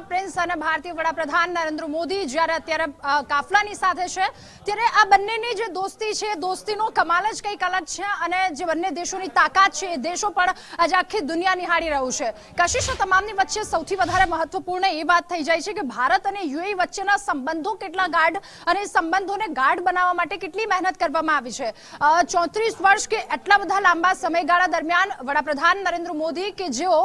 আপনি પ્રિન્સ અને ભારતીય વડાપ્રધાન નરેન્દ્ર મોદી જ્યારે અત્યારે કાફલાની સાથે છે, ત્યારે આ બંનેની જે દોસ્તી છે, દોસ્તીનો કમાલ જ કંઈક અલગ છે અને જે બંને દેશોની તાકાત છે એ દેશો પણ આજે આખી દુનિયા નિહાળી રહ્યું છે. કશિશ તમામની વચ્ચે સૌથી વધારે મહત્વપૂર્ણ એ વાત થઈ જાય છે કે ભારત અને યુએ વચ્ચેના સંબંધો કેટલા ગાઢ અને સંબંધોને ગાઢ બનાવવા માટે કેટલી મહેનત કરવામાં આવી છે. ચોત્રીસ વર્ષ કે આટલા બધા લાંબા સમયગાળા દરમિયાન વડાપ્રધાન નરેન્દ્ર મોદી કે જેઓ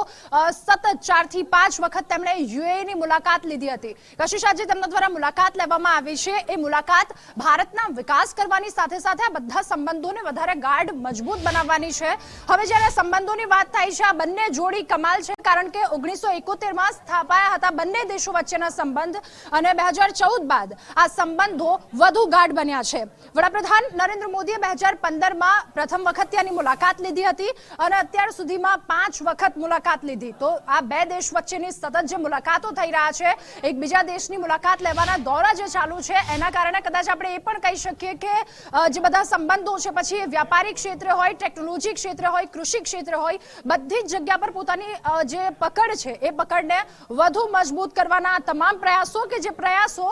સતત ચારથી પાંચ વખત તેમણે યુએઈની મુલાકાત લીધી હતી. કશિશ તેમના દ્વારા મુલાકાત લેવામાં આવી છે. એ મુલાકાત ભારતના વિકાસ કરવાની સાથે સાથે આ બધા સંબંધોને વધારે ગાઢ, મજબૂત બનાવવાની છે. હવે જ્યારે સંબંધોની વાત થાય છે, આ બંને જોડી કમાલ છે, કારણ કે ઓગણીસો એકોતેરમાં સ્થાપાયા હતા બંને દેશો વચ્ચેના સંબંધ અને બે ચૌદ બાદ આ સંબંધો વધુ ગાઢ બન્યા છે. વડાપ્રધાન નરેન્દ્ર મોદીએ બે હજાર પંદરમાં પ્રથમ વખત ત્યાંની મુલાકાત લીધી હતી અને અત્યાર સુધીમાં પાંચ વખત મુલાકાત લીધી. તો આ બે દેશ વચ્ચેની સતત જે મુલાકાતો થઈ રહ્યા છે. એક બીજા દેશની મુલાકાત લેવાના દોરા જે ચાલુ છે, એના કારણે કદાચ આપણે એ પણ કહી શકીએ કે જે બધા સંબંધો છે, પછી વ્યાપારિક ક્ષેત્રે હોય, ટેકનોલોજી ક્ષેત્રે હોય, કૃષિ ક્ષેત્રે હોય, બધી જ જગ્યા પર પોતાની જે પકડ છે, એ પકડને વધુ મજબૂત કરવાના તમામ પ્રયાસો કે જે પ્રયાસો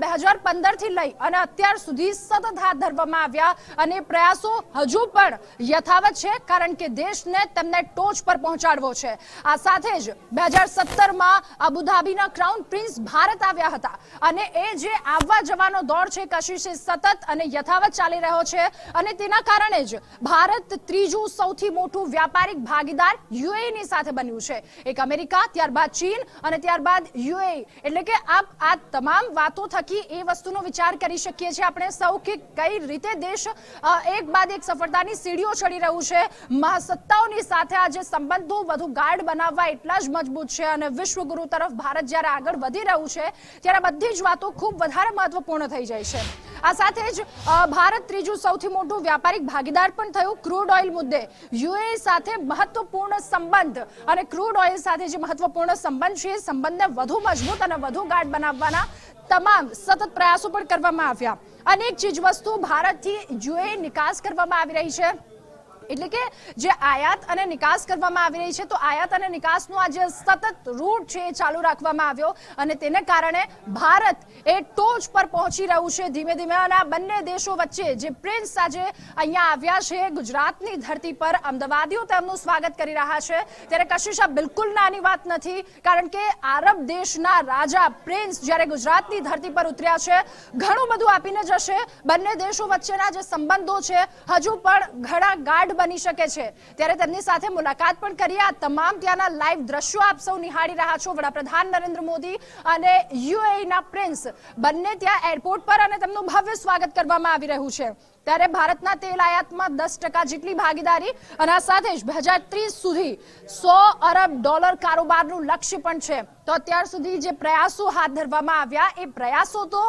બે હજાર પંદરથી લઈ અને અત્યાર સુધી સતત હાથ ધરવામાં આવ્યા અને પ્રયાસો હજુ પણ યથાવત છે, કારણ કે દેશને તેમને ટોચ પર પહોંચાડવો છે. આ સાથે જ બે હજાર સત્તરમાં અબુધાબીના ક્રાઉન પ્રિન્સ ભારત આવ્યા હતા. અને એ જે આવવા જવાનો દોર છે, કશિશ સતત અને યથાવત ચાલી રહ્યો છે. અને તેના કારણે જ ભારત ત્રીજું સૌથી મોટું વ્યાપારિક ભાગીદાર યુએ ની સાથે બન્યું છે. એક અમેરિકા, ત્યારબાદ ચીન અને ત્યારબાદ યુએઈ. એટલે કે આપ આ તમામ વાતો થકી એ વસ્તુનો વિચાર કરી શકીએ છીએ આપણે સૌ કે કઈ રીતે દેશ એક બાદ એક સફળતાની સીડીઓ ચડી રહ્યું છે. મહાસત્તાઓની સાથે આજે સંબંધો વધુ ગાઢ બનાવવા એટલા જ મજબૂત છે અને વિશ્વગુરુ તરફ ભારત જ્યારે આગળ વધી રહ્યું છે, ત્યારે બધી જ વાતો ખૂબ વધારે મહત્વપૂર્ણ થઈ જાય છે. આ સાથે જ ભારત ત્રીજું સૌથી મોટું વ્યાપારિક ભાગીદાર પણ થયું ક્રૂડ ઓઇલ મુદ્દે. યુએ સાથે મહત્વપૂર્ણ સંબંધ અને ક્રૂડ ઓઇલ સાથે જે મહત્વપૂર્ણ સંબંધ છે, એ સંબંધને વધુ મજબૂત અને વધુ ગાઢ બનાવવાના તમામ સતત પ્રયાસો પણ કરવામાં આવ્યા. અનેક ચીજવસ્તુ ભારતથી યુએ નિકાસ કરવામાં આવી રહી છે. એટલે કે જે આયાત અને નિકાસ કરવામાં આવી રહી છે, તો આયાત અને નિકાસનો આ જે સતત રૂટ છે એ ચાલુ રાખવામાં આવ્યો અને તેને કારણે ભારત એ ટોચ પર પહોંચી રહ્યું છે ધીમે ધીમે અને આ બંને દેશો વચ્ચે જે પ્રિન્સ આજે અહીંયા આવ્યા છે, ગુજરાતની ધરતી પર અમદાવાદીઓ તેમનું સ્વાગત કરી રહ્યા છે. ત્યારે કશિશ, આ બિલકુલ નાની વાત નથી, કારણ કે આરબ દેશના રાજા પ્રિન્સ જ્યારે ગુજરાતની ધરતી પર ઉતર્યા છે, ઘણું બધું આપીને જશે. બંને દેશો વચ્ચેના જે સંબંધો છે, હજુ પણ ઘણા ગાઢ બની શકે છે. ત્યારે તેમની સાથે મુલાકાત પણ કરી આ તમામ ત્યાંના લાઈવ દ્રશ્યો આપ સૌ નિહાળી રહ્યા છો. વડાપ્રધાન નરેન્દ્ર મોદી અને યુએઈના પ્રિન્સ બંને ત્યાં એરપોર્ટ પર અને તેમનું ભવ્ય સ્વાગત કરવામાં આવી રહ્યું છે. ત્યારે ભારતના તેલ આયાતમાં દસ ટકા જેટલી ભાગીદારી અને સાથે જ બે હજાર ત્રીસ સુધી સો અરબ ડોલર કારોબારનું લક્ષ્ય પણ છે. તો અત્યાર સુધી જે પ્રયાસો હાથ ધરવામાં આવ્યા, એ પ્રયાસો તો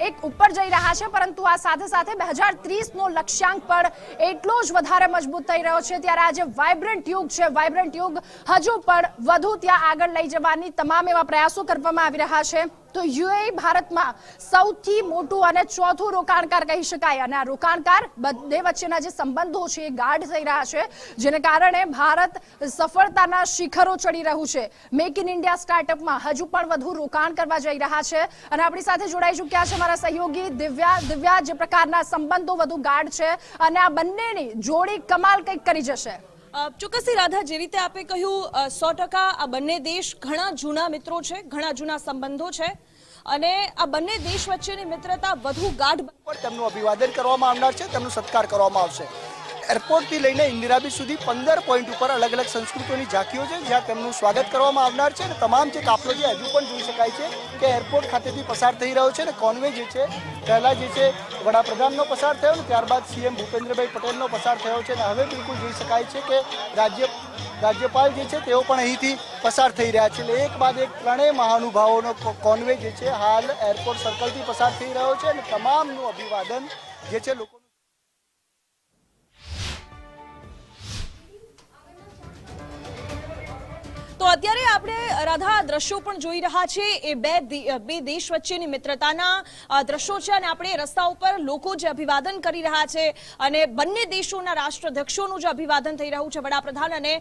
એક ઉપર જઈ રહ્યા છે, પરંતુ આ સાથે સાથે બે હજાર ત્રીસનો લક્ષ્યાંક પણ એટલો જ વધારે મજબૂત થઈ રહ્યો છે. ત્યારે આ જે વાઇબ્રન્ટ યુગ છે વાઇબ્રન્ટ યુગ હજુ પણ વધુ ત્યાં આગળ લઈ જવાની તમામ એવા પ્રયાસો કરવામાં આવી રહ્યા છે. તો યુએ ભારતમાં સૌથી મોટું અને ચોથું રોકાણકાર કહી શકાય. અને આ રોકાણકાર બંને વચ્ચેના જે સંબંધો છે એ ગાઢ થઈ રહ્યા છે, જેને કારણે ભારત સફળતાના શિખરો ચડી રહ્યું છે. મેક ઇન ઇન્ડિયા સ્ટાર્ટઅપમાં હજુ પણ વધુ રોકાણ કરવા જઈ રહ્યા છે. અને આપણી સાથે જોડાઈ ચૂક્યા છે મારા સહયોગી? દિવ્યા દિવ્યા, જે પ્રકારના સંબંધો વધુ ગાઢ છે. અને આ બંનેની જોડી કમાલ કંઈક કરી જશે. ચોક્કસી રાધા, જે રીતે આપે કહ્યું સો ટકા આ બંને દેશ ઘણા જૂના મિત્રો છે, ઘણા જૂના સંબંધો છે. અને આ બંને દેશ વચ્ચેની મિત્રતા વધુ ગાઢ પણ તેમનું અભિવાદન કરવામાં આવનાર છે, તેમનો સત્કાર કરવામાં આવશે. એરપોર્ટથી લઈને ઇન્દિરાબી સુધી પંદર પોઈન્ટ ઉપર અલગ અલગ સંસ્કૃતિઓની ઝાંખીઓ છે, જ્યાં તેમનું સ્વાગત કરવામાં આવનાર છે અને તમામ જે કાફલો છે, હજુ પણ જોઈ શકાય છે કે એરપોર્ટ ખાતેથી પસાર થઈ રહ્યો છે અને કોન્વે જે છે, પહેલાં જે છે, વડાપ્રધાનનો પસાર થયો ને ત્યારબાદ સીએમ ભૂપેન્દ્રભાઈ પટેલનો પસાર થયો છે અને હવે બિલકુલ જોઈ શકાય છે કે રાજ્ય રાજ્યપાલ જે છે તેઓ પણ અહીંથી પસાર થઈ રહ્યા છે. એટલે એક બાદ એક ત્રણેય મહાનુભાવોનો કોન્વે જે છે હાલ એરપોર્ટ સર્કલથી પસાર થઈ રહ્યો છે અને તમામનું અભિવાદન જે છે લોકો તો અત્યારે આપણે રાધા દ્રશ્યો પણ જોઈ રહ્યા છે. એ બે બે દેશ વચ્ચેની મિત્રતાના દ્રશ્યો છે અને આપણે રસ્તા ઉપર લોકો જે અભિવાદન કરી રહ્યા છે અને બંને દેશોના રાષ્ટ્રાધ્યક્ષોનું જે અભિવાદન થઈ રહ્યું છે, વડાપ્રધાન અને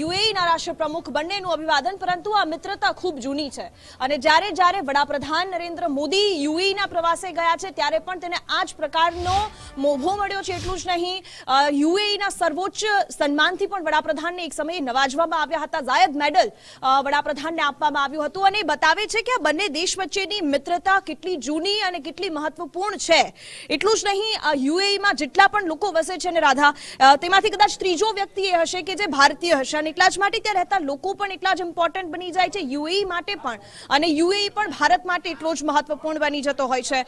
યુએઈના રાષ્ટ્રપ્રમુખ બંનેનું અભિવાદન. પરંતુ આ મિત્રતા ખૂબ જૂની છે અને જ્યારે જ્યારે વડાપ્રધાન નરેન્દ્ર મોદી યુએઈના પ્રવાસે ગયા છે, ત્યારે પણ તેને આ જ પ્રકારનો મોભો મળ્યો છે. એટલું જ નહીં યુએઈના સર્વોચ્ચ સન્માનથી પણ વડાપ્રધાનને એક સમયે નવાજવામાં આવ્યા હતા. જાયદ મેડલ વડાપ્રધાનને આપવામાં આવ્યું હતું અને બતાવે છે કે આ બંને દેશ વચ્ચેની મિત્રતા કેટલી જૂની અને કેટલી મહત્વપૂર્ણ છે. એટલું જ નહીં યુએઈમાં જેટલા પણ લોકો વસે છે ને રાધા તેમાંથી કદાચ ત્રીજો વ્યક્તિ એ હશે કે જે ભારતીય હશે અને એટલા જ માટે ત્યાં રહેતા લોકો પણ એટલા જ ઇમ્પોર્ટન્ટ બની જાય છે યુએઈ માટે પણ અને યુએઈ પણ ભારત માટે એટલો જ મહત્વપૂર્ણ બની જતો હોય છે.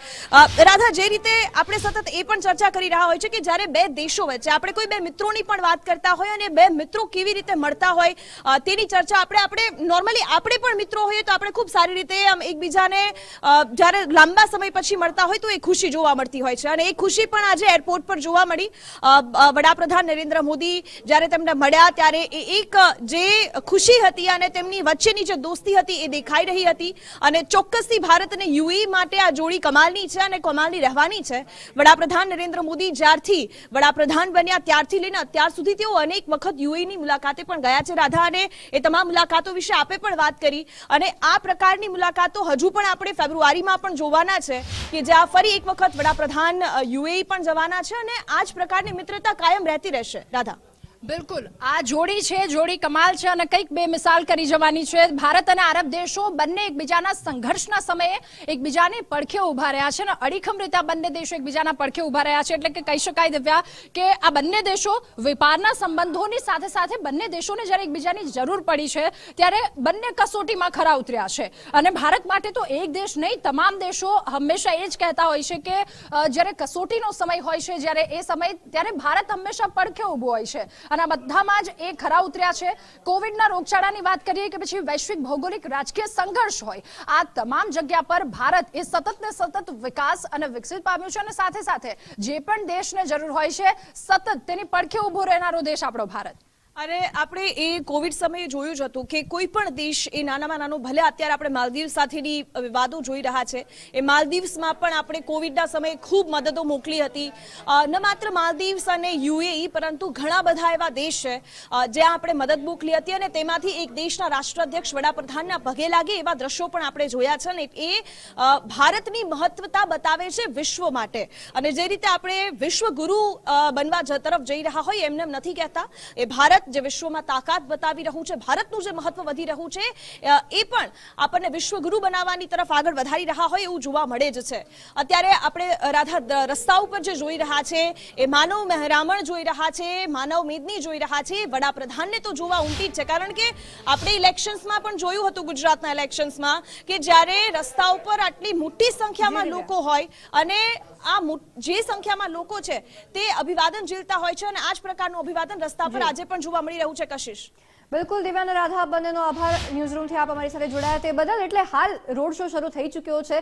રાધા, જે રીતે આપણે સતત એ પણ ચર્ચા કરી રહ્યા હોય છે કે જ્યારે બે દેશો વચ્ચે આપણે કોઈ બે મિત્રોની પણ વાત કરતા હોય અને બે મિત્રો કેવી રીતે મળતા હોય તેની ચર્ચા આપણે આપણે નોર્મલી આપણે પણ મિત્રો હોઈએ તો આપણે ખૂબ સારી રીતે આમ એકબીજાને જ્યારે લાંબા સમય પછી મળતા હોય તો એ ખુશી જોવા મળતી હોય છે. અને એ ખુશી પણ આજે એરપોર્ટ પર જોવા મળી. વડાપ્રધાન નરેન્દ્ર મોદી જ્યારે તેમને મળ્યા ત્યારે એ એક જે ખુશી હતી અને તેમની વચ્ચેની જે દોસ્તી હતી એ દેખાઈ રહી હતી. અને ચોક્કસથી ભારત અને યુએઈ માટે આ જોડી કમાલની છે અને કમાલની રહેવાની છે. વડાપ્રધાન નરેન્દ્ર મોદી જ્યારથી વડાપ્રધાન બન્યા ત્યારથી લઈને અત્યાર સુધી તેઓ અનેક વખત યુએઈની મુલાકાતે પણ ગયા છે. રાધા, અને એ તમામ મુલાકાતો વિશે આપે પણ વાત કરી અને આ પ્રકારની મુલાકાતો હજુ પણ આપણે ફેબ્રુઆરીમાં પણ જોવાના છે કે જ્યાં ફરી એક વખત વડાપ્રધાન યુએઈ પણ જવાના છે અને આ જ પ્રકારની મિત્રતા કાયમ રહેતી રહેશે. રાધા. બિલકુલ. આ જોડી છે, જોડી કમાલ છે અને કંઈક બે મિસાલ કરી જવાની છે. ભારત અને આરબ દેશો બંને એકબીજાના સંઘર્ષના સમયે એકબીજાને પડખે ઊભા રહ્યા છે અને અડીખમ રીતે આ બંને દેશો એકબીજાના પડખે ઊભા રહ્યા છે. એટલે કે કહી શકાય દિવ્યા કે આ બંને દેશો વેપારના સંબંધોની સાથે સાથે બંને દેશોને જ્યારે એકબીજાની જરૂર પડી છે, ત્યારે બંને કસોટીમાં ખરા ઉતર્યા છે. અને ભારત માટે તો એક દેશ નહીં, તમામ દેશો હંમેશા એ જ કહેતા હોય છે કે જ્યારે કસોટીનો સમય હોય છે, જ્યારે એ સમય, ત્યારે ભારત હંમેશા પડખે ઊભું હોય છે. અને બધામાં જ એ ખરા ઉતર્યા છે. કોવિડના રોગચાળાની વાત કરીએ કે પછી વૈશ્વિક ભૌગોલિક રાજકીય સંઘર્ષ હોય, આ તમામ જગ્યા પર ભારત એ સતત ને સતત વિકાસ અને વિકસિત પામ્યું છે અને સાથે સાથે જે પણ દેશને જરૂર હોય છે, સતત તેની પડખે ઊભો રહેનારો દેશ આપણો ભારત. અને આપણે એ કોવિડ સમયે જોયું જ હતું કે કોઈ પણ દેશ એ નાનામાં નાનો, ભલે અત્યારે આપણે માલદીવ સાથેની વાદો જોઈ રહ્યા છે, એ માલદીવ્સમાં પણ આપણે કોવિડના સમયે ખૂબ મદદો મોકલી હતી. ન માત્ર માલદીવ્સ અને યુએઈ, પરંતુ ઘણા બધા એવા દેશ છે જ્યાં આપણે મદદ મોકલી હતી અને તેમાંથી એક દેશના રાષ્ટ્રાધ્યક્ષ, વડાપ્રધાનના પગે લાગે એવા દ્રશ્યો પણ આપણે જોયા છે અને એ ભારતની મહત્વતા બતાવે છે વિશ્વ માટે. અને જે રીતે આપણે વિશ્વ ગુરુ બનવા તરફ જઈ રહ્યા હોય એમને એમ નથી કહેતા. એ ભારત જે વિશ્વમાં તાકાત બતાવી રહ્યું છે ભારતનું જે મહત્વ વધી રહ્યું છે એ પણ આપણને વિશ્વગુરુ બનાવવાની તરફ આગળ વધારી રહ્યા હોય એવું જોવા મળે જ છે. અત્યારે આપણે રાધા રસ્તા ઉપર જે જોઈ રહ્યા છે એ માનવ મહેરામણ જોઈ રહ્યા છે માનવ મેદની જોઈ રહ્યા છે વડાપ્રધાનને તો જોવા ઉમટી જ છે. કારણ કે આપણે ઇલેક્શન્સમાં પણ જોયું હતું ગુજરાતના ઇલેક્શન્સમાં કે જ્યારે રસ્તા ઉપર આટલી મોટી સંખ્યામાં લોકો હોય અને આ જે સંખ્યામાં લોકો છે તે અભિવાદન ઝીલતા હોય છે અને આ જ પ્રકારનું અભિવાદન રસ્તા પર આજે પણ જોવા મળી રહ્યું છે કશિશ. બિલકુલ દિવ્યાના રાધા બંનેનો આભાર ન્યૂઝરૂમથી આપ અમારી સાથે જોડાયા તે બદલ. એટલે હાલ રોડ શો શરૂ થઈ ચૂક્યો છે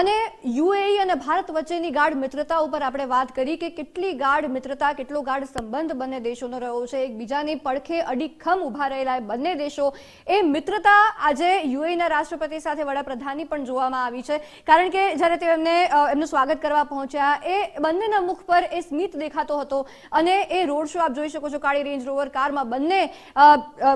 અને યુએઈ અને ભારત વચ્ચેની ગાઢ મિત્રતા ઉપર આપણે વાત કરી કે કેટલી ગાઢ મિત્રતા, કેટલો ગાઢ સંબંધ બંને દેશોનો રહ્યો છે. એકબીજાની પડખે અડીખમ ઊભા રહેલા એ બંને દેશો, એ મિત્રતા આજે યુએઈના રાષ્ટ્રપતિ સાથે વડાપ્રધાનની પણ જોવામાં આવી છે. કારણ કે જ્યારે તેઓ એમને એમનું સ્વાગત કરવા પહોંચ્યા, એ બંનેના મુખ પર એ સ્મિત દેખાતો હતો અને એ રોડ શો આપ જોઈ શકો છો કાળી રેન્જ રોવર કારમાં બંને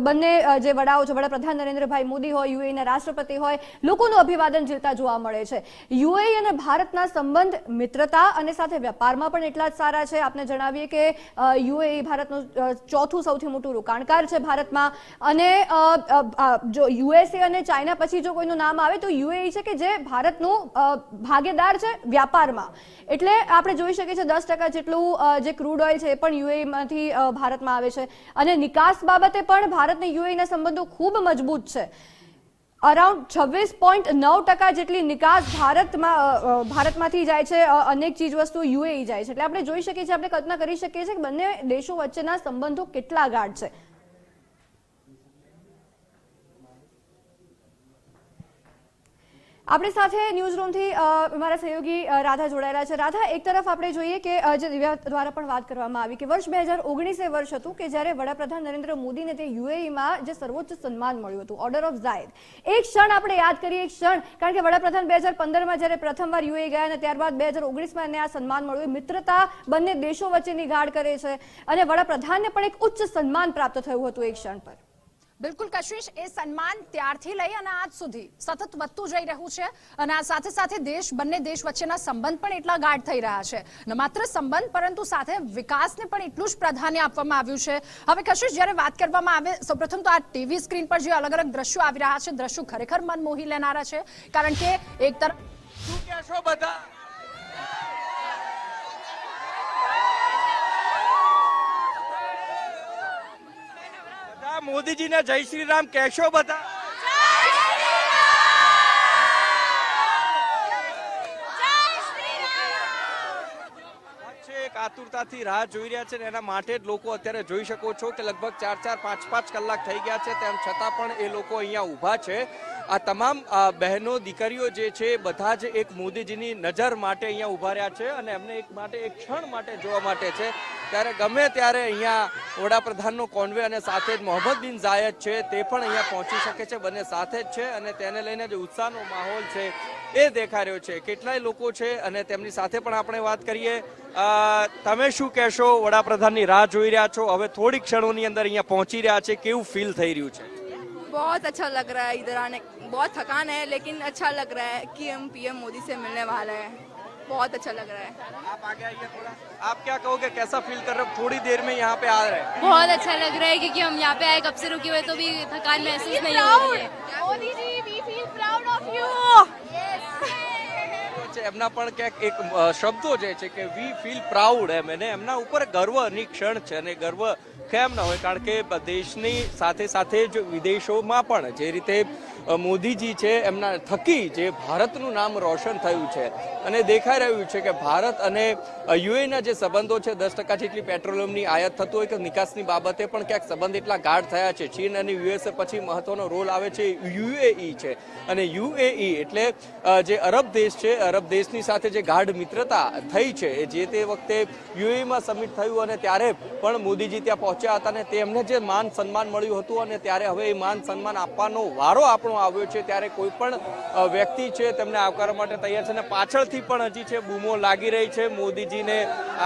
બંને જે વડાઓ છે, વડાપ્રધાન નરેન્દ્રભાઈ મોદી હોય યુએઈના રાષ્ટ્રપતિ હોય, લોકોનું અભિવાદન ઝીલતા જોવા મળે છે. યુએઈ અને ભારતના સંબંધ મિત્રતા અને સાથે વેપારમાં પણ એટલા જ સારા છે. આપને જણાવીએ કે યુએઈ ભારતનું ચોથું સૌથી મોટું રોકાણકાર છે ભારતમાં. અને જો યુએસએ અને ચાઇના પછી જો કોઈનું નામ આવે, તો યુએઈ છે કે જે ભારતનું ભાગીદાર છે વ્યાપારમાં. એટલે આપણે જોઈ શકીએ છીએ દસ ટકા જેટલું જે ક્રૂડ ઓઇલ છે એ પણ યુએઈમાંથી ભારતમાં આવે છે. અને નિકાસ બાબતે પણ ભારત અને યુએઈના સંબંધો ખૂબ મજબૂત છે. અરાઉન્ડ છવ્વીસ પોઈન્ટ નવ ટકા જેટલી નિકાસ ભારતમાં ભારતમાંથી જાય છે અનેક ચીજ વસ્તુ યુએઈ જાય છે. એટલે આપણે જોઈ શકીએ છીએ, આપણે કલ્પના કરી શકીએ છીએ કે બંને દેશો વચ્ચેના સંબંધો કેટલા ગાઢ છે. આપણી સાથે ન્યૂઝ રૂમથી મારા સહયોગી રાધા જોડાયેલા છે. રાધા, એક તરફ આપણે જોઈએ કે જે દિવ્યા દ્વારા પણ વાત કરવામાં આવી કે વર્ષ બે હજાર ઓગણીસ એ વર્ષ હતું કે જ્યારે વડાપ્રધાન નરેન્દ્ર મોદીને તે યુએઈમાં જે સર્વોચ્ચ સન્માન મળ્યું હતું ઓર્ડર ઓફ ઝાયદ એક ક્ષણ આપણે યાદ કરીએ, એક ક્ષણ. કારણ કે વડાપ્રધાન બે હજાર પંદરમાં જ્યારે પ્રથમવાર યુએઈ ગયા અને ત્યારબાદ બે હજાર ઓગણીસમાં એને આ સન્માન મળ્યું. મિત્રતા બંને દેશો વચ્ચેની ગાઢ કરે છે અને વડાપ્રધાનને પણ એક ઉચ્ચ સન્માન પ્રાપ્ત થયું હતું એક ક્ષણ પર. બિલકુલ કશિશ, એ સન્માન ત્યારથી લઈ અને આજ સુધી સતત વધતું જઈ રહ્યું છે. અને આ સાથે સાથે દેશ, બંને દેશ વચ્ચેના સંબંધ પણ એટલા ગાઢ થઈ રહ્યા છે. ન માત્ર સંબંધ, પરંતુ સાથે વિકાસને પણ એટલું જ પ્રાધાન્ય આપવામાં આવ્યું છે. હવે કશિશ, જ્યારે વાત કરવામાં આવે, સૌપ્રથમ તો આ ટીવી સ્ક્રીન પર જે અલગ અલગ દ્રશ્યો આવી રહ્યા છે, દ્રશ્યો ખરેખર મન મોહી લેનારા છે. કારણ કે એક તરફ શું કહેશો બધા બધા મોદીજીને જય શ્રી રામ કહેશો બધા? એક આતુરતાથી રાહ જોઈ રહ્યા છે ને એના માટે જ લોકો અત્યારે જોઈ શકો છો કે લગભગ ચાર ચાર, પાંચ પાંચ કલાક થઈ ગયા છે, તેમ છતાં પણ એ લોકો અહીંયા ઊભા છે. આ તમામ બહેનો, દીકરીઓ જે છે બધા જ એક મોદીજીની નજર માટે અહીંયા ઊભા રહ્યા છે અને એમને એક માટે, એક ક્ષણ માટે જોવા માટે છે. ત્યારે ગમે ત્યારે અહીંયા વડાપ્રધાનનો કોન્વે અને સાથે જ મોહમ્મદ બિન જાયદ છે તે પણ અહીંયા પહોંચી શકે છે બંને સાથે જ છે અને તેને લઈને જે ઉત્સાહનો માહોલ છે એ દેખાઈ રહ્યો છે કેટલાય લોકો છે અને તેમની સાથે પણ આપણે વાત કરીએ અ, તમે શું કહેશો વડાપ્રધાનની રાહ જોઈ રહ્યા છો હવે થોડી ક્ષણોની અંદર અહીંયા પહોંચી રહ્યા છે કેવું ફીલ થઈ રહ્યું છે बहुत अच्छा लग रहा है इधर आने बहुत थकान है लेकिन अच्छा लग रहा है कि हम पीएम मोदी से मिलने वाले हैं बहुत अच्छा लग रहा है आप आगे आइए थोड़ा आप क्या कहोगे कैसा फील कर रहे हो थोड़ी देर में यहाँ पे आ रहे हैं बहुत अच्छा लग रहा है क्योंकि हम यहाँ पे आए कब से रुके हुए तो भी थकान महसूस नहीं हो रही है Modi ji we feel proud of you છે એમના પણ ક્યાંક એક અ, શબ્દો જે છે કે વી ફીલ પ્રાઉડ એમ અને એમના ઉપર ગર્વની ક્ષણ છે અને ગર્વ કેમ ના હોય કારણ કે બ- દેશની સાથે સાથે જ વિદેશોમાં પણ જે રીતે અ, મોદીજી છે, એમના થકી જે ભારતનું નામ રોશન થયું છે. અને દેખાઈ રહ્યું છે કે ભારત અને યુએના જે સંબંધો છે, દસ ટકા જેટલી પેટ્રોલિયમની આયાત થતું હોય કે નિકાસની બાબતે પણ ક્યાંક સંબંધ એટલા ગાઢ થયા છે. ચીન અને યુએસએ પછી મહત્વનો રોલ આવે છે, યુએઈ છે. અને યુએઈ એટલે જે અરબ દેશ છે, અરબ દેશની સાથે જે ગાઢ મિત્રતા થઈ છે જે તે વખતે યુએઈમાં સમિટ થયું અને ત્યારે પણ મોદીજી ત્યાં પહોંચ્યા હતા અને તેમને જે માન સન્માન મળ્યું હતું અને ત્યારે હવે એ માન સન્માન આપવાનો વારો આપણો આવ્યો છે ત્યારે કોઈ પણ વ્યક્તિ છે તેમને આવકારવા માટે તૈયાર છે અને પાછળથી પણ હજી છે બૂમો લાગી રહી છે. મોદીજીને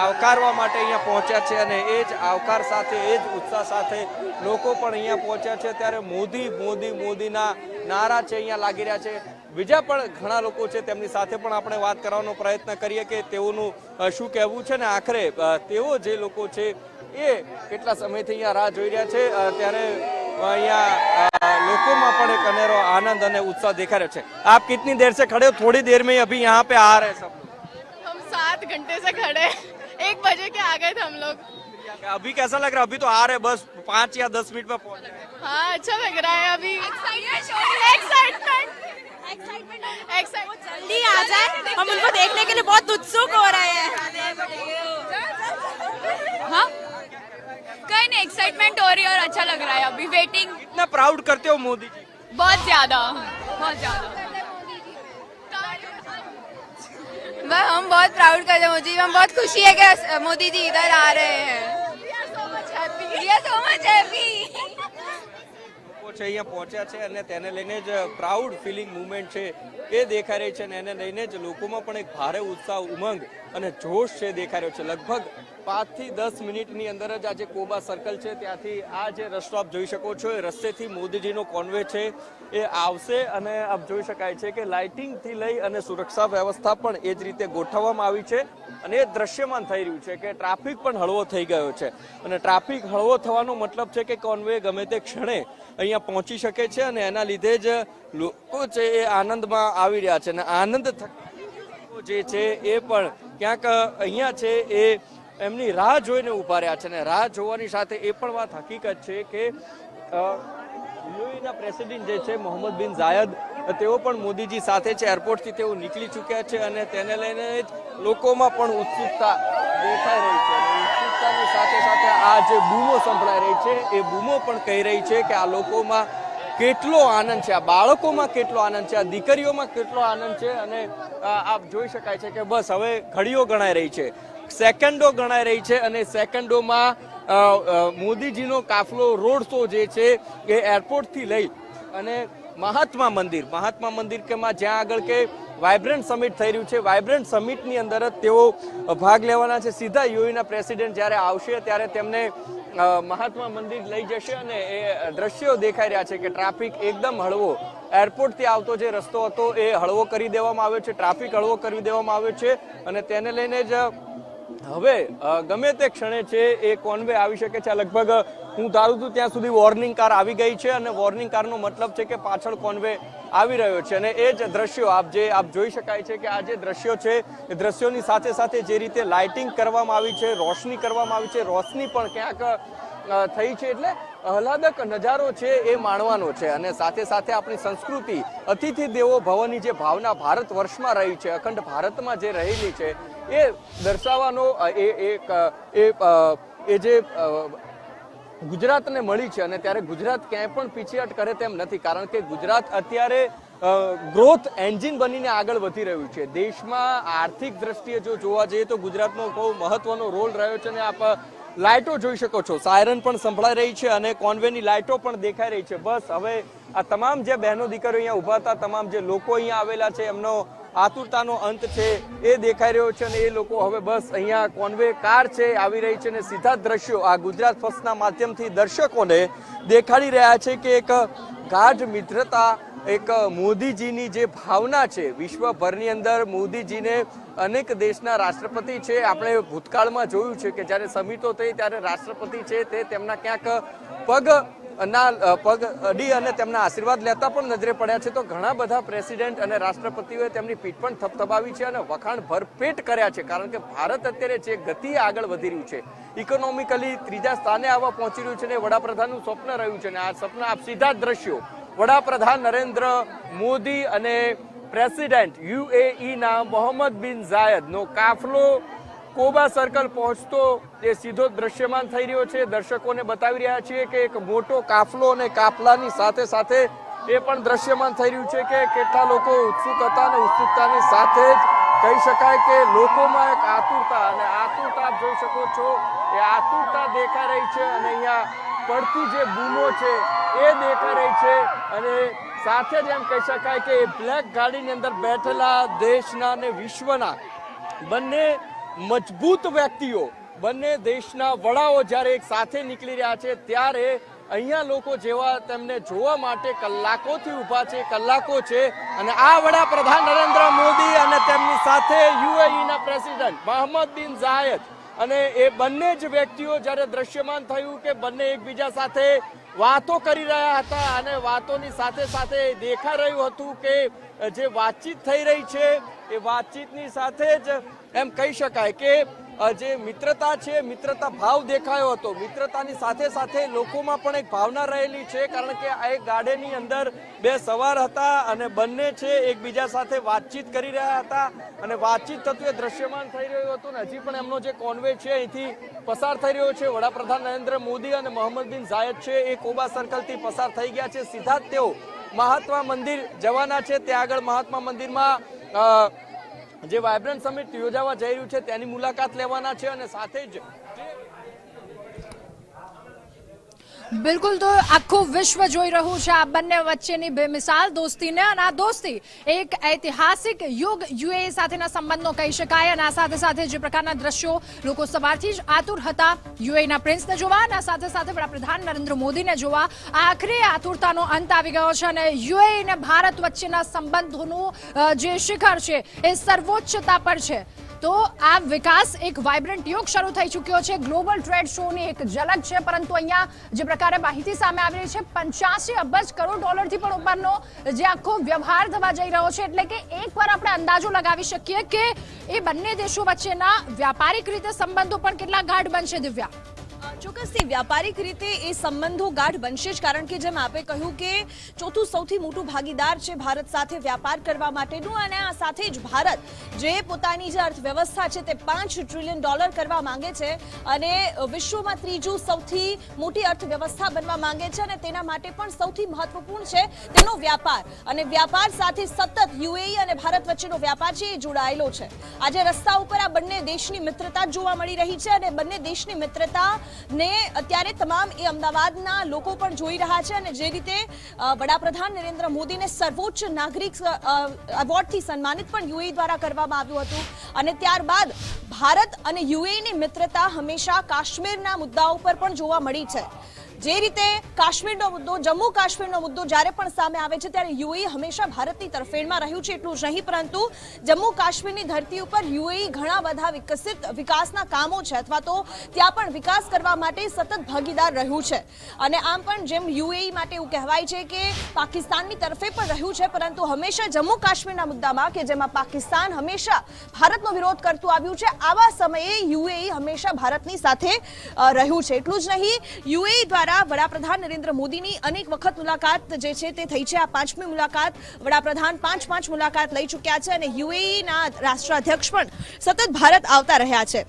આવકારવા માટે અહીંયા પહોંચ્યા છે અને એ જ આવકાર સાથે, એ જ ઉત્સાહ સાથે લોકો પણ અહીંયા પહોંચ્યા છે. ત્યારે મોદી મોદી, મોદીના નારા છે અહીંયા લાગી રહ્યા છે. બીજા પણ ઘણા લોકો છે તેમની સાથે પણ આપણે વાત કરવાનો પ્રયત્ન કરીએ કે તેઓનું શું કહેવું છે ને આખરે તેઓ જે લોકો છે એ કેટલા સમયથી અહીંયા રાહ જોઈ રહ્યા છે. ત્યારે અહીંયા અ, લોકોમાં પણ એક અનેરો આનંદ અને ઉત્સાહ દેખાઈ રહ્યો છે આપ કિતની देर से खड़े हो थोड़ी देर में ही अभी यहाँ पे आ रहे हैं सब लोग हम सात घंटे से खड़े हैं। एक बजे के आ गए थे हम लोग अभी कैसा लग रहा है अभी तो आ रहे हैं, बस पाँच या दस मिनट में पहुंच जाएंगे हाँ अच्छा लग रहा है अभी एक्साइटमेंट एक्साइटमेंट जल्दी आ जाए हम उनको देखने के लिए बहुत उत्सुक हो रहे हैं हाँ कहीं नहीं एक्साइटमेंट हो रही है और अच्छा लग रहा है अभी वेटिंग इतना प्राउड करते हो मोदी जी। बहुत ज़्यादा बहुत ज़्यादा। वह हम बहुत प्राउड करते हैं मोदी जी। हम बहुत खुशी है कि मोदी जी इधर आ रहे हैं। We are so much happy છે, અહીંયા પહોંચ્યા છે અને તેને લઈને જ પ્રાઉડ ફિલિંગ મુવમેન્ટ છે એ દેખાઈ રહી છે અને એને લઈને જ લોકોમાં પણ એક ભારે ઉત્સાહ, ઉમંગ અને જોશ છે દેખાઈ રહ્યો છે. લગભગ પાંચથી દસ મિનિટની અંદર જ આ જે કોબા સર્કલ છે, ત્યાંથી આ જે રસ્તો આપ જોઈ શકો છો. એ રસ્તેથી મોદીજીનો કોન્વે છે, એ આવશે અને આપ જોઈ શકાય છે કે લાઇટિંગથી લઈ અને સુરક્ષા વ્યવસ્થા પણ એ જ રીતે ગોઠવવામાં આવી છે અને એ દ્રશ્યમાન થઈ રહ્યું છે કે ટ્રાફિક પણ હળવો થઈ ગયો છે. અને ટ્રાફિક હળવો થવાનો મતલબ છે કે કોન્વે ગમે તે ક્ષણે અહીંયા પહોંચી શકે છે અને એના લીધે જ લોકો છે એ આનંદમાં આવી રહ્યા છે અને આનંદ જે છે એ પણ ક્યાંક અહીંયા છે એ એમની રાહ જોઈને ઊભા રહ્યા છે અને રાહ જોવાની સાથે એ પણ વાત હકીકત છે કે અ, યુએઈના પ્રેસિડેન્ટ જે છે મોહમ્મદ બિન ઝાયદ તેઓ પણ મોદીજી સાથે છે. એરપોર્ટથી તેઓ નીકળી ચૂક્યા છે અને તેને લઈને જ લોકોમાં પણ ઉત્સુકતા દેખાઈ રહી છે. સાથે સાથે આ જે બૂમો સંભળાઈ રહી છે. એ બૂમો પણ કહી રહી છે કે આ લોકોમાં કેટલો આનંદ છે. આ બાળકોમાં કેટલો આનંદ છે. આ દીકરીઓમાં કેટલો આનંદ છે. અને આપ જોઈ શકાય છે કે બસ હવે ઘડીઓ ગણાઈ રહી છે. સેકન્ડો ગણાઈ રહી છે અને સેકન્ડોમાં મોદીજીનો કાફલો રોડ શો જે છે એ એરપોર્ટથી લઈ અને મહાત્મા મંદિર મહાત્મા મંદિર કેમાં જ્યાં આગળ કે વાઇબ્રન્ટ સમિટ થઈ રહ્યું છે. વાઇબ્રન્ટ સમિટની અંદર જ તેઓ ભાગ લેવાના છે. સીધા યુએના પ્રેસિડેન્ટ જ્યારે આવશે, ત્યારે તેમને મહાત્મા મંદિર લઈ જશે અને એ દ્રશ્યો દેખાઈ રહ્યા છે કે ટ્રાફિક એકદમ હળવો. એરપોર્ટથી આવતો જે રસ્તો હતો, એ હળવો કરી દેવામાં આવ્યો છે. ટ્રાફિક હળવો કરી દેવામાં આવ્યો છે અને તેને લઈને જ હવે ગમે તે ક્ષણે છે, એ કોન્વે આવી શકે છે. લગભગ હું ધારું છું, ત્યાં સુધી વોર્નિંગ કાર આવી ગઈ છે અને વોર્નિંગ કારનો મતલબ છે કે પાછળ કોન્વે આવી રહ્યો છે અને એ જ દ્રશ્યો આપ જે આપ જોઈ શકાય છે કે આ જે દ્રશ્યો છે, એ દ્રશ્યોની સાથે સાથે જે રીતે લાઇટિંગ કરવામાં આવી છે, રોશની કરવામાં આવી છે, રોશની પણ ક્યાંક થઈ છે એટલે આહલાદક નજારો છે એ માણવાનો છે અને સાથે સાથે આપણી સંસ્કૃતિ, અતિથિ દેવો ભવની જે ભાવના ભારત વર્ષમાં રહી છે, અખંડ ભારતમાં જે રહેલી છે, એ દર્શાવવાનો એ એક એ જે ગુજરાતને મળી છે અને ત્યારે ગુજરાત ક્યાંય પણ પીછેહટ કરે તેમ નથી, કારણ કે ગુજરાત અત્યારે ગ્રોથ એન્જિન બનીને આગળ વધી રહ્યું છે. દેશમાં આર્થિક દ્રષ્ટિએ જો જોવા જઈએ તો ગુજરાતનો બહુ મહત્વનો રોલ રહ્યો છે અને આપ લાઇટો જોઈ શકો છો. સાયરન પણ સંભળાઈ રહી છે અને કોન્વેની લાઇટો પણ દેખાઈ રહી છે. બસ હવે આ તમામ જે બહેનો દીકરીઓ અહીંયા ઊભા હતા, તમામ જે લોકો અહીંયા આવેલા છે, એમનો આતુરતાનો અંત છે, એ દેખાઈ રહ્યો છે અને એ લોકો હવે બસ અહીંયા કોન્વે કાર છે, આવી રહી છે અને સીધા દ્રશ્યો આ ગુજરાત ફર્સ્ટના માધ્યમથી દર્શકોને દેખાડી રહ્યા છે કે એક ગાઢ મિત્રતા, એક મોદીજીની જે ભાવના છે, વિશ્વભરની અંદર મોદીજીને અનેક દેશના રાષ્ટ્રપતિ છે. આપણે ભૂતકાળમાં જોયું છે કે જ્યારે સમિતો થઈ ત્યારે રાષ્ટ્રપતિ છે તે તેમના ક્યાંક પગ ના પગ અડી અને તેમના આશીર્વાદ લેતા પણ નજરે પડ્યા છે. તો ઘણા બધા પ્રેસિડેન્ટ અને રાષ્ટ્રપતિઓએ તેમની પીઠ પણ થપથપાવી છે અને વખાણ ભરપેટ કર્યા છે. કારણ કે ભારત અત્યારે જે ગતિ આગળ વધી રહ્યું છે, ઇકોનોમિકલી ત્રીજા સ્થાને આવવા પહોંચી રહ્યું છે અને વડાપ્રધાનનું સ્વપ્ન રહ્યું છે. અને આ સ્વપ્ન આપ સીધા દ્રશ્યો. વડાપ્રધાન નરેન્દ્ર મોદી અને પ્રેસિડેન્ટ યુએઈના મોહમ્મદ બિન ઝાયદનો કાફલો કોબા સર્કલ પહોંચતો એ સીધો દ્રશ્યમાન થઈ રહ્યો છે. દર્શકોને બતાવી રહ્યા છીએ કે એક મોટો કાફલો અને કાફલાની સાથે સાથે એ પણ દ્રશ્યમાન થઈ રહ્યું છે કે કેટલા લોકો ઉત્સુક હતા અને ઉત્સુકતાની સાથે જ કહી શકાય કે લોકોમાં એક આતુરતા અને આતુરતા જોઈ શકો છો, એ આતુરતા દેખાઈ રહી છે અને અહીંયા પડતી જે બૂમો છે એ દેખાઈ રહી છે અને સાથે જ એમ કહી શકાય કે બ્લેક ગાડીની અંદર બેઠેલા દેશના અને વિશ્વના બંને મજબૂત વ્યક્તિઓ બંને દેશના વડાઓ જ્યારે એક સાથે નીકળી રહ્યા છે, ત્યારે અહીંયા લોકો જેવા તેમને જોવા માટે કલાકોથી ઊભા છે, કલાકો છે. અને આ વડાપ્રધાન નરેન્દ્ર મોદી અને તેમની સાથે યુએઈના પ્રેસિડેન્ટ મોહમ્મદ બિન ઝાયદ અને એ બંને જ વ્યક્તિઓ જ્યારે દ્રશ્યમાન થયું કે બંને એકબીજા સાથે વાતો કરી રહ્યા હતા અને વાતોની સાથે સાથે દેખાઈ રહ્યું હતું કે જે વાતચીત થઈ રહી છે, એ વાતચીતની સાથે જ એમ કહી શકાય કે જે મિત્રતા છે, મિત્રતા ભાવ દેખાયો હતો. મિત્રતાની સાથે સાથે લોકોમાં પણ એક ભાવના રહેલી છે, કારણ કે આ એક ગાર્ડનની અંદર બે સવાર હતા અને બંને છે એકબીજા સાથે વાતચીત કરી રહ્યા હતા. અને વાતચીત થતું એ દ્રશ્યમાન થઈ રહ્યું હતું ને હજી પણ એમનો જે કોન્વે છે, અહીંથી પસાર થઈ રહ્યો છે. વડાપ્રધાન નરેન્દ્ર મોદી અને મોહમ્મદ બિન ઝાયદ છે એ કોબા સર્કલથી પસાર થઈ ગયા છે. સીધા જ તેઓ મહાત્મા મંદિર જવાના છે. ત્યાં આગળ મહાત્મા મંદિરમાં જે વાયબ્રન્ટ સમિટ યોજાવા જઈ રહ્યું છે તેની મુલાકાત લેવાના છે અને સાથે જ બિલકુલ, તો આખું વિશ્વ જોઈ રહ્યું છે આ બંને વચ્ચેની બેમિસાલ, દોસ્તીને અને આ દોસ્તી એક ઐતિહાસિક યુગ યુએ સાથેના સંબંધનો કહી શકાય અને આ સાથે સાથે જે પ્રકારના દ્રશ્યો લોકો સવારથી જ આતુર હતા યુએના પ્રિન્સને જોવા અને સાથે સાથે વડાપ્રધાન નરેન્દ્ર મોદીને જોવા. આખરી આતુરતાનો અંત આવી ગયો છે અને યુએ અને ભારત વચ્ચેના સંબંધોનું જે શિખર છે એ સર્વોચ્ચતા પર છે. તો આ વિકાસ એક વાઇબ્રન્ટ યુગ શરૂ થઈ ચૂક્યો છે. ગ્લોબલ ટ્રેડ શોની એક ઝલક છે, પરંતુ અહીંયા જે પ્રકારે માહિતી સામે આવી રહી છે, પંચ્યાસી અબજ કરોડ ડોલરથી પણ ઉપરનો જે આખો વ્યવહાર થવા જઈ રહ્યો છે, એટલે કે એકવાર આપણે અંદાજો લગાવી શકીએ કે એ બંને દેશો વચ્ચેના વ્યાપારિક રીતે સંબંધો પણ કેટલા ગાઢ બનશે, દિવ્યા? ચોક્કસથી વ્યાપારિક રીતે એ સંબંધો ગાઢ બનશે જ, કારણ કે જેમ આપે કહ્યું કે ચોથું સૌથી મોટું ભાગીદાર છે ભારત સાથે વ્યાપાર કરવા માટેનું અને આ સાથે જ ભારત જે પોતાની જે અર્થવ્યવસ્થા છે તે પાંચ ટ્રિલિયન ડોલર કરવા માંગે છે અને વિશ્વમાં ત્રીજું સૌથી મોટી અર્થવ્યવસ્થા બનવા માંગે છે અને તેના માટે પણ સૌથી મહત્વપૂર્ણ છે તેનો વ્યાપાર. અને વ્યાપાર સાથે સતત યુએઈ અને ભારત વચ્ચેનો વ્યાપાર છે એ જોડાયેલો છે. આજે રસ્તા ઉપર આ બંને દેશની મિત્રતા જોવા મળી રહી છે અને બંને દેશની મિત્રતા ને અત્યારે તમામ એ અમદાવાદના લોકો પણ જોઈ રહ્યા છે અને જે રીતે વડાપ્રધાન નરેન્દ્ર મોદીને સર્વોચ્ચ નાગરિક એવોર્ડથી સન્માનિત પણ યુએ દ્વારા કરવામાં આવ્યું હતું. અને ત્યારબાદ ભારત અને યુએની મિત્રતા હંમેશા કાશ્મીરના મુદ્દાઓ પર પણ જોવા મળી છે. જે રીતે કાશ્મીરનો મુદ્દો જમ્મુ કાશ્મીરનો મુદ્દો જ્યારે પણ સામે આવે છે, ત્યારે યુએઈ હંમેશા ભારતની તરફેણમાં રહ્યું છે એટલું જ નહીં, પરંતુ જમ્મુ કાશ્મીરની ધરતી ઉપર યુએઈ ઘણા બધા વિકસિત વિકાસના કામો છે અથવા તો ત્યાં પણ વિકાસ કરવા માટે સતત ભાગીદાર રહ્યું છે. અને આમ પણ જેમ યુએઈ માટે એવું કહેવાય છે કે પાકિસ્તાનની તરફે પણ રહ્યું છે, પરંતુ હંમેશા જમ્મુ કાશ્મીરના મુદ્દામાં કે જેમાં પાકિસ્તાન હંમેશા ભારતનો વિરોધ કરતું આવ્યું છે, આવા સમયે યુએઈ હંમેશા ભારતની સાથે રહ્યું છે. એટલું જ નહીં, યુએઈ દ્વારા વડાપ્રધાન નરેન્દ્ર મોદીની અનેક વખત મુલાકાત જે છે તે થઈ છે. આ પાંચમી મુલાકાત વડાપ્રધાન પાંચ પાંચ મુલાકાત લઈ ચૂક્યા છે અને યુએઈના રાષ્ટ્રાધ્યક્ષ પણ સતત ભારત આવતા રહ્યા છે.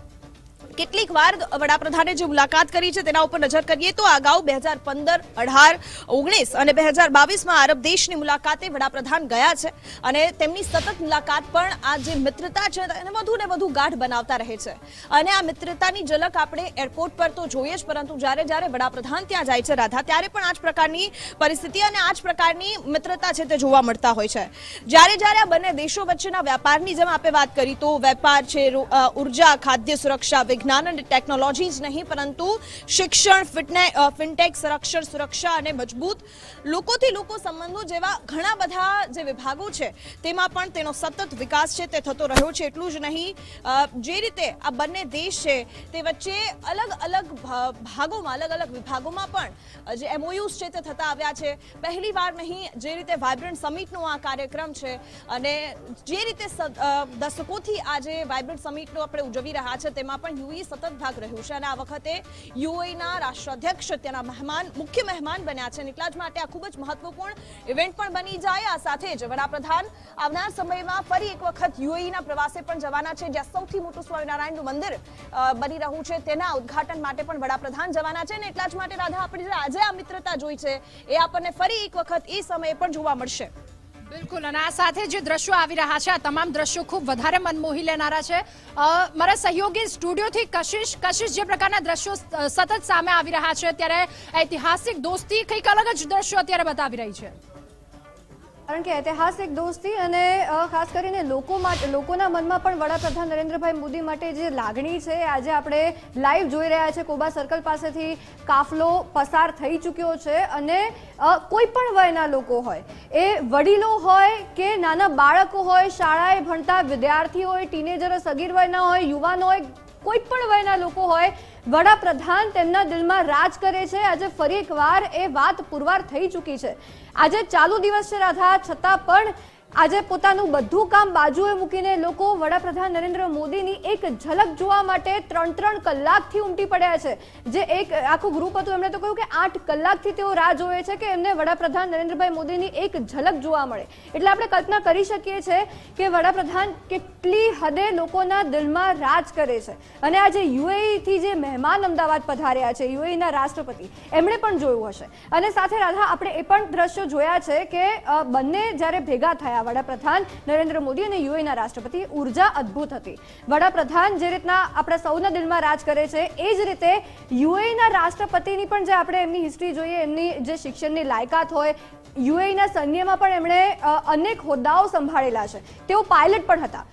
કેટલીક વાર વડાપ્રધાને જે મુલાકાત કરી છે તેના ઉપર નજર કરીએ તો અગાઉ બે હજાર પંદર, અઢાર, ઓગણીસ અને બે હજાર બાવીસમાં આરબ દેશની મુલાકાતે વડાપ્રધાન ગયા છે અને તેમની સતત મુલાકાત પણ આ જે મિત્રતા છે એને વધુ ને વધુ ગાઢ બનાવતા રહે છે. અને આ મિત્રતાની ઝલક આપણે એરપોર્ટ પર તો જોઈએ જ, પરંતુ જ્યારે જ્યારે વડાપ્રધાન ત્યાં જાય છે રાધા, ત્યારે પણ આ જ પ્રકારની પરિસ્થિતિ અને આ જ પ્રકારની મિત્રતા છે તે જોવા મળતા હોય છે. જ્યારે જ્યારે આ બંને દેશો વચ્ચેના વ્યાપારની જેમ આપણે વાત કરી તો વેપાર છે ઊર્જા, ખાદ્ય સુરક્ષા વિજ્ઞાન અને ટેકનોલોજી જ નહીં, પરંતુ શિક્ષણ ફિટને ફિનટેક સંરક્ષણ, સુરક્ષા અને મજબૂત લોકોથી લોકો સંબંધો જેવા ઘણા બધા જે વિભાગો છે, તેમાં પણ તેનો સતત વિકાસ છે, તે થતો રહ્યો છે. એટલું જ નહીં જે રીતે આ બંને દેશ છે, તે વચ્ચે અલગ અલગ ભાગોમાં, અલગ અલગ વિભાગોમાં પણ જે એમઓયુઝ છે, તે થતા આવ્યા છે. પહેલી વાર નહીં, જે રીતે વાઇબ્રન્ટ સમિટનો આ કાર્યક્રમ છે અને જે રીતે દશકોથી આજે વાઇબ્રન્ટ સમિટનો આપણે ઉજવી રહ્યા છે, તેમાં પણ યુઈ સતત ભાગ રહ્યું છે અને આ વખતે યુએના રાષ્ટ્રાધ્યક્ષ તેના મહેમાન, મુખ્ય મહેમાન બન્યા છે. એટલા જ માટે આ ખૂબ જ મહત્વપૂર્ણ ઇવેન્ટ પણ બની જાય. આ સાથે જ વડાપ્રધાન આવનાર સમયમાં ફરી એક વખત યુએઈના પ્રવાસે પણ જવાના છે, જ્યાં સૌથી મોટું સ્વામિનારાયણનું મંદિર બની રહ્યું છે. તેના ઉદ્ઘાટન માટે પણ વડાપ્રધાન જવાના છે અને એટલા જ માટે રાધા, આપણે આજે આ મિત્રતા જોઈ છે, એ આપણને ફરી એક વખત એ સમયે પણ જોવા મળશે. બિલકુલ, અને આ સાથે જે દ્રશ્યો આવી રહ્યા છે, આ તમામ દ્રશ્યો ખૂબ વધારે મનમોહી લેનારા છે. મારા સહયોગી સ્ટુડિયોથી કશિશ કશિશ જે પ્રકારના દ્રશ્યો સતત સામે આવી રહ્યા છે, ત્યારે ઐતિહાસિક દોસ્તી કંઈક અલગ જ દ્રશ્યો અત્યારે બતાવી રહી છે. કારણ કે ઐતિહાસિક દોસ્તી અને ખાસ કરીને લોકો માટે, લોકોના મનમાં પણ વડાપ્રધાન નરેન્દ્રભાઈ મોદી માટે જે લાગણી છે, આજે આપણે લાઈવ જોઈ રહ્યા છે. કોબા સર્કલ પાસેથી કાફલો પસાર થઈ ચૂક્યો છે અને કોઈ પણ વયના લોકો હોય, એ વડીલો હોય કે નાના બાળકો હોય, શાળાએ ભણતા વિદ્યાર્થી હોય ટીનેજરો સગીર વયના હોય, યુવાન હોય, કોઈ પણ વયના લોકો હોય, વડાપ્રધાન તેમના દિલમાં રાજ કરે છે. આજે ફરી એકવાર એ વાત પુરવાર થઈ ચૂકી છે. આજે ચાલુ દિવસ છે રાધા છતાં પણ આજે પોતાનું બધું કામ બાજુએ મૂકીને લોકો વડાપ્રધાન નરેન્દ્ર મોદીની એક ઝલક જોવા માટે ત્રણ ત્રણ કલાકથી ઉમટી પડ્યા છે. જે એક આખું ગ્રુપ હતું, એમણે તો કહ્યું કે આઠ કલાકથી તેઓ રાહ જોવે છે કે એમને વડાપ્રધાન નરેન્દ્રભાઈ મોદીની એક ઝલક જોવા મળે. એટલે આપણે કલ્પના કરી શકીએ છીએ કે વડાપ્રધાન કેટલી હદે લોકોના દિલમાં રાજ કરે છે. અને આજે યુએઈથી જે મહેમાન અમદાવાદ પધાર્યા છે, યુએઈના રાષ્ટ્રપતિ, એમણે પણ જોયું હશે. અને સાથે રાધા, આપણે એ પણ દ્રશ્યો જોયા છે કે બંને જ્યારે ભેગા થયા વડાપ્રધાન નરેન્દ્ર મોદી અને યુએના રાષ્ટ્રપતિ ઊર્જા અદ્ભુત હતી. વડાપ્રધાન જે રીતના આપણા સૌના દિલમાં રાજ કરે છે, એ જ રીતે યુએના રાષ્ટ્રપતિની પણ જે આપણે એમની હિસ્ટ્રી જોઈએ, એમની જે શિક્ષણની લાયકાત હોય યુએના સૈન્યમાં પણ એમણે અનેક હોદ્દાઓ સંભાળેલા છે. તેઓ પાયલટ પણ હતા.